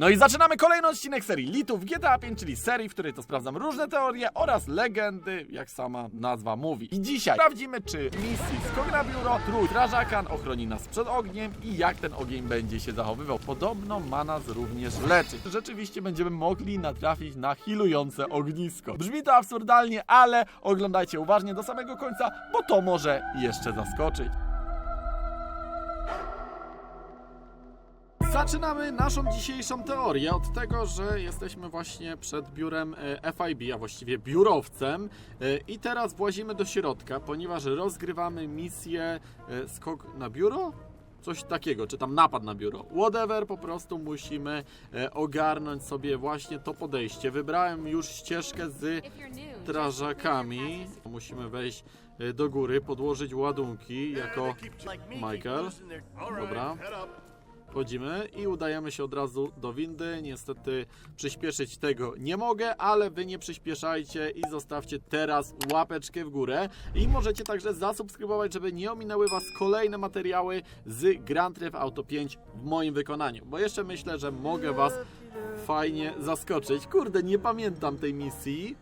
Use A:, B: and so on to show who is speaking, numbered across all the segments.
A: No i zaczynamy kolejny odcinek serii Litów GTA 5, czyli serii, w której to sprawdzam różne teorie oraz legendy, jak sama nazwa mówi. I dzisiaj sprawdzimy, czy misji skok na biuro, trój ochroni nas przed ogniem i jak ten ogień będzie się zachowywał. Podobno ma nas również leczyć. Rzeczywiście będziemy mogli natrafić na healujące ognisko. Brzmi to absurdalnie, ale oglądajcie uważnie do samego końca, bo to może jeszcze zaskoczyć. Zaczynamy naszą dzisiejszą teorię od tego, że jesteśmy właśnie przed biurem e, FIB, a właściwie biurowcem e, i teraz włazimy do środka, ponieważ rozgrywamy misję e, skok na biuro? Coś takiego, czy tam napad na biuro. Whatever, po prostu musimy e, ogarnąć sobie właśnie to podejście. Wybrałem już ścieżkę z strażakami. Musimy wejść e, do góry, podłożyć ładunki jako Michael. Dobra. Wchodzimy i udajemy się od razu do windy. Niestety przyspieszyć tego nie mogę, ale wy nie przyspieszajcie i zostawcie teraz łapeczkę w górę. I możecie także zasubskrybować, żeby nie ominęły was kolejne materiały z Grand Theft Auto 5 w moim wykonaniu. Bo jeszcze myślę, że mogę was fajnie zaskoczyć. Kurde, nie pamiętam tej misji.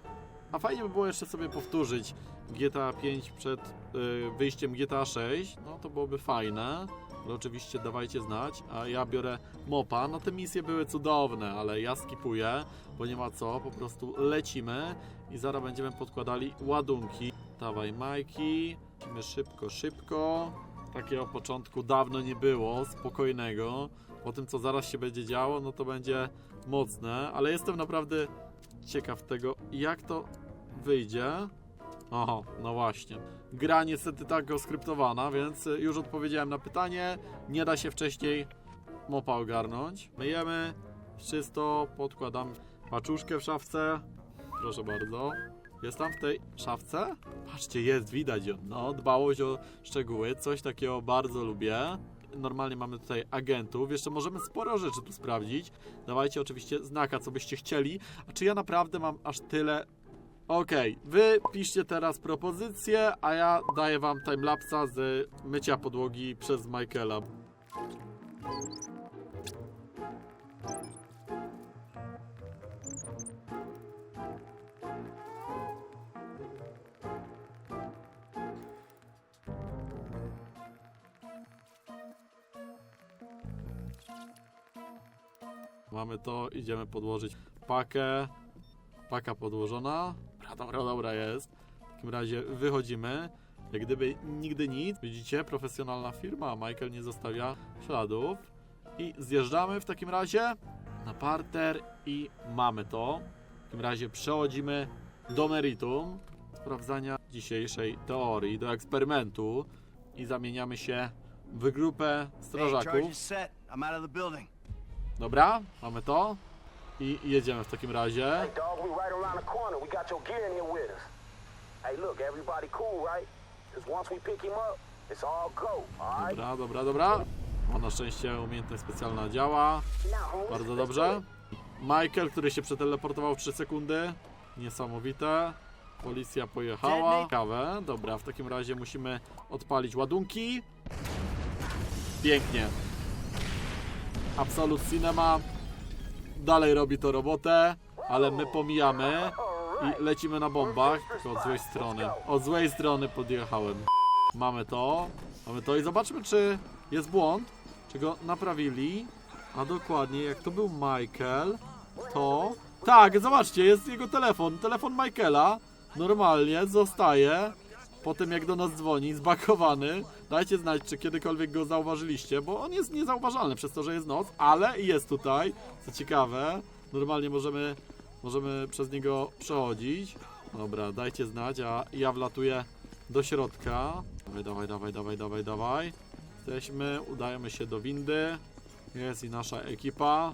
A: A fajnie by było jeszcze sobie powtórzyć GTA 5 przed y, wyjściem GTA 6. No to byłoby fajne. Ale oczywiście dawajcie znać, a ja biorę mopa. No te misje były cudowne, ale ja skipuję, bo nie ma co, po prostu lecimy i zaraz będziemy podkładali ładunki. Dawaj Majki, lecimy szybko, szybko. Takiego początku dawno nie było, spokojnego. Po tym co zaraz się będzie działo, no to będzie mocne, ale jestem naprawdę ciekaw tego, jak to wyjdzie. Oho, no właśnie. Gra niestety tak oskryptowana, więc y, już odpowiedziałem na pytanie. Nie da się wcześniej mopa ogarnąć. Myjemy, czysto, podkładam paczuszkę w szafce. Proszę bardzo. Jest tam w tej szafce? Patrzcie, jest, widać ją. No, dbałość o szczegóły, coś takiego bardzo lubię. Normalnie mamy tutaj agentów, jeszcze możemy sporo rzeczy tu sprawdzić. Dawajcie oczywiście znaka, co byście chcieli. A czy ja naprawdę mam aż tyle Okej, wy piszcie teraz propozycję, a ja daję wam timelapsa z mycia podłogi przez Michaela. Mamy to, idziemy podłożyć pakę. Paka podłożona. Dobra, dobra, dobra jest. W takim razie wychodzimy. Jak gdyby nigdy nic. Widzicie, profesjonalna firma. Michael nie zostawia śladów. I zjeżdżamy w takim razie na parter i mamy to. W takim razie przechodzimy do meritum sprawdzania dzisiejszej teorii, do eksperymentu i zamieniamy się w grupę strażaków. Dobra, mamy to. I jedziemy w takim razie.
B: Hey, dog, we right around the corner. We got your gear in here with us. Hey, look, everybody cool, right? Because once we pick him up, it's all go, all right?
A: Dobra, dobra, dobra. O, na szczęście umiejętność specjalna działa. Bardzo dobrze. Michael, który się przeteleportował w 3 sekundy. Niesamowite. Policja pojechała. Kawę. Dobra, w takim razie musimy odpalić ładunki. Pięknie. Absolut Cinema dalej robi to robotę, ale my pomijamy i lecimy na bombach, tylko od złej strony. Od złej strony podjechałem. Mamy to, mamy to i zobaczmy, czy jest błąd, czy go naprawili. A dokładnie, jak to był Michael, to... Tak, zobaczcie, jest jego telefon, telefon Michaela. Normalnie zostaje po tym, jak do nas dzwoni, zbakowany. Dajcie znać, czy kiedykolwiek go zauważyliście, bo on jest niezauważalny przez to, że jest noc, ale jest tutaj, co ciekawe. Normalnie możemy, możemy przez niego przechodzić. Dobra, dajcie znać, a ja wlatuję do środka. Dawaj, dawaj, dawaj, dawaj, dawaj, dawaj. Jesteśmy, udajemy się do windy. Jest i nasza ekipa.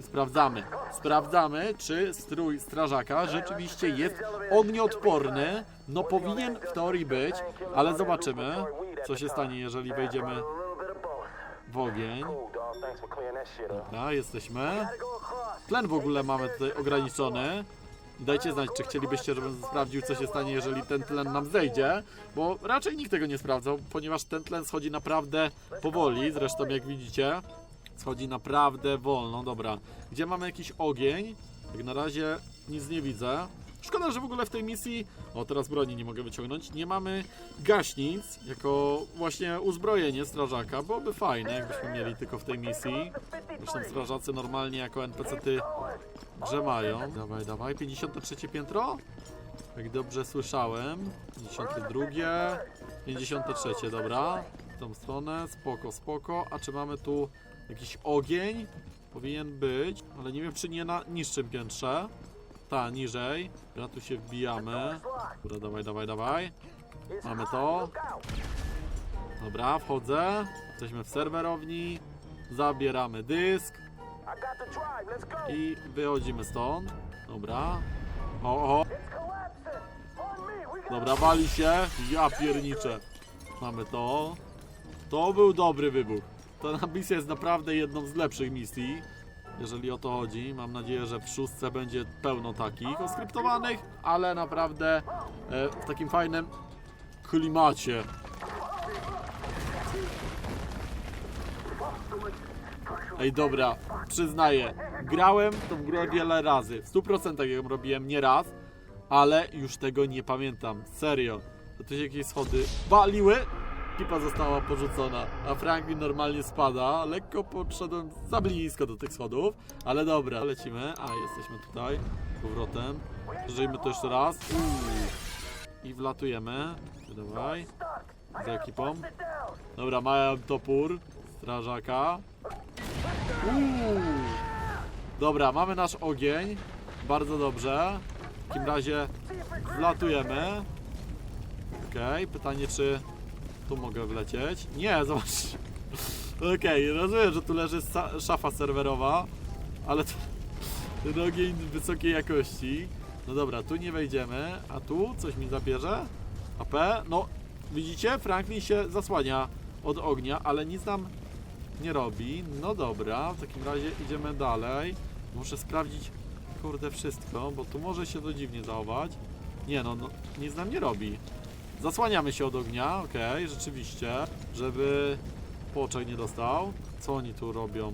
A: I sprawdzamy. Sprawdzamy, czy strój strażaka rzeczywiście jest ognioodporny. No powinien w teorii być, ale zobaczymy, co się stanie, jeżeli wejdziemy
B: of both.
A: w ogień. Dobra, jesteśmy. Tlen w ogóle mamy tutaj ograniczony. Dajcie znać, czy chcielibyście, żebym sprawdził, co się stanie, jeżeli ten tlen nam zejdzie, bo raczej nikt tego nie sprawdzał, ponieważ ten tlen schodzi naprawdę powoli, zresztą jak widzicie, Schodzi naprawdę wolno, dobra. Gdzie mamy jakiś ogień? Jak na razie nic nie widzę. Szkoda, że w ogóle w tej misji, o teraz broni nie mogę wyciągnąć, nie mamy gaśnic jako właśnie uzbrojenie strażaka. Byłoby fajne, jakbyśmy mieli tylko w tej misji. Zresztą strażacy normalnie jako NPC-ty grze mają. Dawaj, dawaj, 53 piętro? Jak dobrze słyszałem. 52, 53, dobra. W tą stronę, spoko, spoko. A czy mamy tu jakiś ogień? Powinien być, ale nie wiem czy nie na niższym piętrze. Ta, niżej. Dobra, tu się wbijamy. Dobra, dawaj, dawaj, dawaj. Mamy to. Dobra, wchodzę. Jesteśmy w serwerowni. Zabieramy dysk
B: I
A: wychodzimy stąd. Dobra. O, o, Dobra, wali się. Ja pierniczę. Mamy to. To był dobry wybuch. Ta misja jest naprawdę jedną z lepszych misji. Jeżeli o to chodzi. Mam nadzieję, że w szóstce będzie pełno takich oskryptowanych, ale naprawdę e, w takim fajnym klimacie. Ej, dobra, przyznaję, grałem tą grę wiele razy. W 100% ją robiłem nie raz, ale już tego nie pamiętam. Serio. To tu się jakieś schody waliły, kipa została porzucona, a Franklin normalnie spada. Lekko podszedłem za blisko do tych schodów, ale dobra, lecimy. A, jesteśmy tutaj, z powrotem. Przeżyjmy to jeszcze raz. Uuu. I wlatujemy. Dawaj. Z ekipą. Dobra, mają topór strażaka. Uuu. Dobra, mamy nasz ogień. Bardzo dobrze. W takim razie wlatujemy. Okej, pytanie czy tu mogę wlecieć? Nie, zobacz. Okej, rozumiem, że tu leży szafa serwerowa, ale to, ten ogień wysokiej jakości. No dobra, tu nie wejdziemy, a tu coś mi zabierze? AP? No, widzicie? Franklin się zasłania od ognia, ale nic nam nie robi. No dobra, w takim razie idziemy dalej. Muszę sprawdzić, kurde, wszystko, bo tu może się to dziwnie zachować. Nie no, no nic nam nie robi. Zasłaniamy się od ognia, okej, rzeczywiście, żeby poczek nie dostał. Co oni tu robią?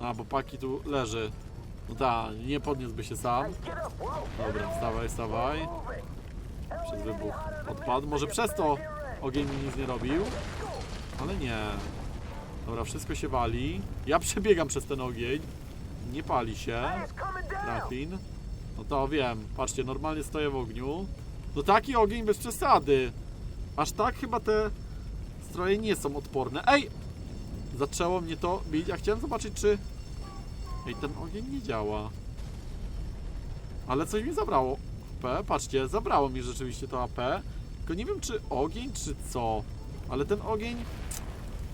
A: A, bo paki tu leży. No tak, nie podniósłby się sam. Dobra, wstawaj, wstawaj. Przez wybuch odpadł. Może przez to ogień mi nic nie robił. Ale nie. Dobra, wszystko się wali. Ja przebiegam przez ten ogień. Nie pali się. Trafin. No to wiem. Patrzcie, normalnie stoję w ogniu. No taki ogień bez przesady. Aż tak chyba te stroje nie są odporne. Ej! Zaczęło mnie to bić. Ja chciałem zobaczyć, czy... Ej, ten ogień nie działa. Ale coś mi zabrało. AP, patrzcie, zabrało mi rzeczywiście to AP. Tylko nie wiem, czy ogień, czy co. Ale ten ogień...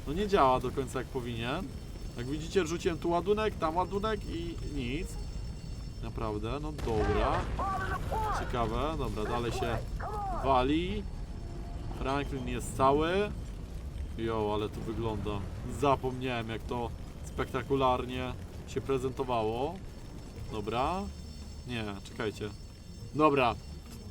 A: No nie działa do końca jak powinien. Jak widzicie, rzuciłem tu ładunek, tam ładunek i nic. Naprawdę, no dobra. Ciekawe, dobra, dalej się wali. Franklin jest cały. Jo, ale to wygląda. Zapomniałem, jak to spektakularnie się prezentowało. Dobra. Nie, czekajcie. Dobra.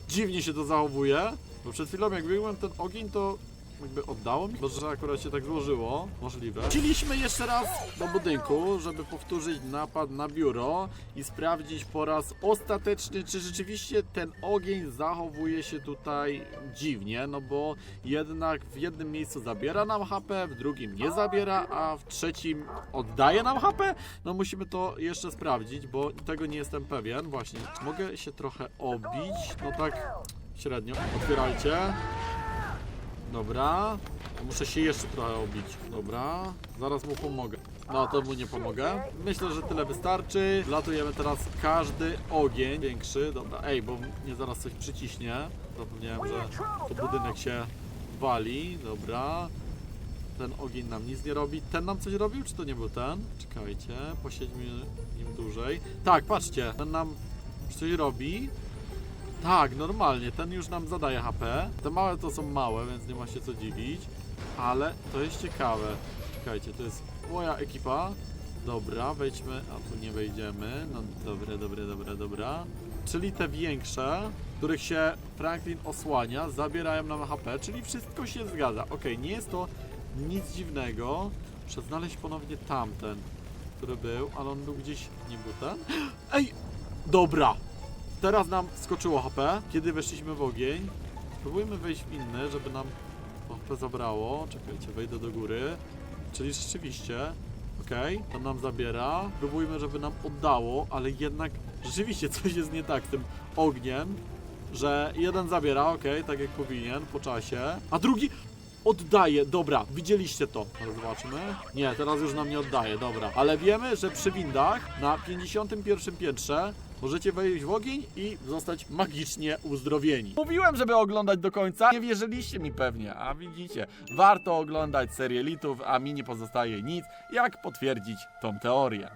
A: Dziwnie się to zachowuje. Bo przed chwilą, jak biegłem ten ogień, to jakby oddało mi? Może akurat się tak złożyło. Możliwe. Wróciliśmy jeszcze raz do budynku, żeby powtórzyć napad na biuro i sprawdzić po raz ostateczny, czy rzeczywiście ten ogień zachowuje się tutaj dziwnie, no bo jednak w jednym miejscu zabiera nam HP, w drugim nie zabiera, a w trzecim oddaje nam HP? No musimy to jeszcze sprawdzić, bo tego nie jestem pewien. Właśnie, mogę się trochę obić, no tak średnio. Otwierajcie. Dobra. Muszę się jeszcze trochę obić. Dobra. Zaraz mu pomogę. No, to mu nie pomogę. Myślę, że tyle wystarczy. Latujemy teraz każdy ogień większy. Dobra, ej, bo mnie zaraz coś przyciśnie. Zapomniałem, że to budynek się wali. Dobra. Ten ogień nam nic nie robi. Ten nam coś robił, czy to nie był ten? Czekajcie, posiedźmy nim dłużej. Tak, patrzcie, ten nam coś robi. Tak, normalnie, ten już nam zadaje HP. Te małe to są małe, więc nie ma się co dziwić. Ale to jest ciekawe. Czekajcie, to jest moja ekipa. Dobra, wejdźmy, a tu nie wejdziemy. No dobre, dobre, dobre, dobra. Czyli te większe, których się Franklin osłania, zabierają nam HP, czyli wszystko się zgadza. Ok, nie jest to nic dziwnego. Muszę znaleźć ponownie tamten. który był, ale on był gdzieś, nie był ten? Ej, dobra. Teraz nam skoczyło HP, kiedy weszliśmy w ogień. Spróbujmy wejść w inny, żeby nam HP zabrało. Czekajcie, wejdę do góry. Czyli rzeczywiście, okej, to nam zabiera. Próbujmy, żeby nam oddało, ale jednak rzeczywiście coś jest nie tak z tym ogniem, że jeden zabiera, okej, tak jak powinien, po czasie, a drugi oddaje. Dobra, widzieliście to. Ale zobaczmy. Nie, teraz już nam nie oddaje, dobra. Ale wiemy, że przy windach na 51 piętrze Możecie wejść w ogień i zostać magicznie uzdrowieni. Mówiłem, żeby oglądać do końca. Nie wierzyliście mi pewnie, a widzicie. Warto oglądać serię litów, a mi nie pozostaje nic, jak potwierdzić tą teorię.